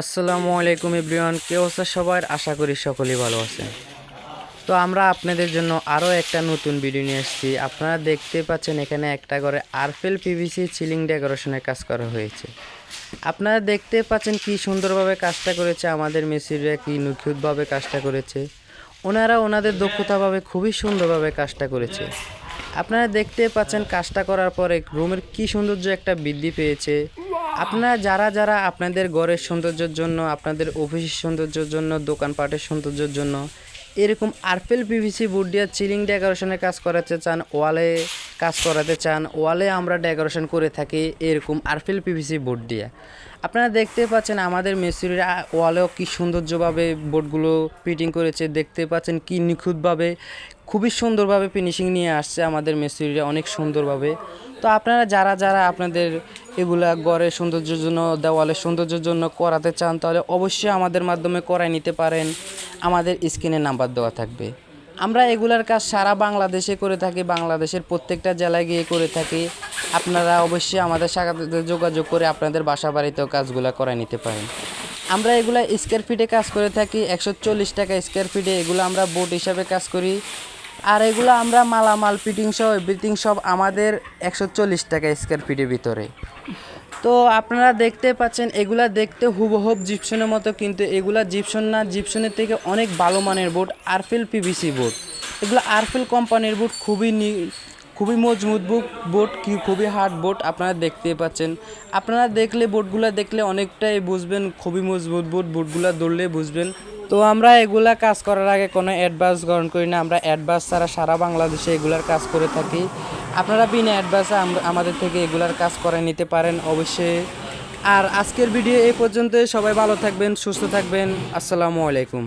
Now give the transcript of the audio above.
আসসালামু আলাইকুম ইব্রিয়ান কে অবস্থা সবার? আশা করি সকলেই ভালো আছেন। তো আমরা আপনাদের জন্য আরও একটা নতুন ভিডিও নিয়ে এসেছি আপনারা দেখতে পাচ্ছেন এখানে একটা করে আরফেল পিভিসি সিলিং ডেকোরেশনের কাজ করা হয়েছে। আপনারা দেখতে পাচ্ছেন কি সুন্দরভাবে কাজটা করেছে। আমাদের মেসিরা কি নিখুঁতভাবে কাজটা করেছে। ওনারা ওনাদের দক্ষতাভাবে খুবই সুন্দরভাবে কাজটা করেছে। আপনারা দেখতে পাচ্ছেন কাজটা করার পরে রুমের কি সৌন্দর্য একটা বৃদ্ধি পেয়েছে। আপনারা যারা যারা আপনাদের ঘরের সৌন্দর্যের জন্য, আপনাদের অফিসের সৌন্দর্যের জন্য, দোকানপাটের সৌন্দর্যের জন্য এরকম আরপেল পিভিসি বোর্ড দিয়ে চিলিং ডেকোরেশনের কাজ করাতে চান ওয়ালে কাজ করাতে চান ওয়ালে আমরা ডেকোরেশন করে থাকি এরকম আরপেল পিভিসি বোর্ড দিয়ে। আপনারা দেখতে পাচ্ছেন আমাদের মেসিরা ওয়ালেও কি সৌন্দর্যভাবে বোর্ডগুলো ফিটিং করেছে, দেখতে পাচ্ছেন কি নিখুঁতভাবে, খুবই সুন্দরভাবে ফিনিশিং নিয়ে আসছে আমাদের মেসিরা অনেক সুন্দরভাবে। তো আপনারা যারা যারা আপনাদের এগুলা ঘরের সৌন্দর্যের জন্য দেওয়ালের সৌন্দর্যের জন্য করাতে চান, তাহলে অবশ্যই আমাদের মাধ্যমে করাই নিতে পারেন। আমাদের স্ক্রিনে নাম্বার দেওয়া থাকবে। আমরা এগুলার কাজ সারা বাংলাদেশে করে থাকি, বাংলাদেশের প্রত্যেকটা জেলায় গিয়ে করে থাকি। আপনারা অবশ্যই আমাদের সাথে যোগাযোগ করে আপনাদের বাসা বাড়িতেও কাজগুলো করাই নিতে পারেন। আমরা এগুলো স্কোয়ার ফিটে কাজ করে থাকি, একশো চল্লিশ টাকা স্কোয়ার ফিটে এগুলো আমরা বোট হিসাবে কাজ করি। আর এগুলো আমরা মালামাল ফিটিং সহ এভরিথিং সব আমাদের একশো চল্লিশ টাকা স্কোয়ার ফিটের ভিতরে। তো আপনারা দেখতে পাচ্ছেন, এগুলা দেখতে হুবহুব জিপসনের মতো, কিন্তু এগুলা জিপসন না। জিপসনের থেকে অনেক ভালো মানের বোর্ড আরফেল পিভিসি বোর্ড এগুলো আরফেল কোম্পানির বোর্ড খুবই খুবই মজবুত বুক, বোট কি খুবই হার্ড বোট আপনারা দেখতে পাচ্ছেন। আপনারা দেখলে বোটগুলো দেখলে অনেকটাই বুঝবেন, খুবই মজবুত বোট, বোটগুলো ধরলে বুঝবেন। তো আমরা এগুলা কাজ করার আগে কোনো অ্যাডভান্স গ্রহণ করি না, আমরা অ্যাডভান্স ছাড়া সারা বাংলাদেশে এগুলার কাজ করে থাকি। আপনারা বিনা অ্যাডভান্সে আমাদের থেকে এগুলার কাজ করে নিতে পারেন অবশ্যই। আর আজকের ভিডিও এই পর্যন্ত সবাই ভালো থাকবেন, সুস্থ থাকবেন, আসসালামু আলাইকুম।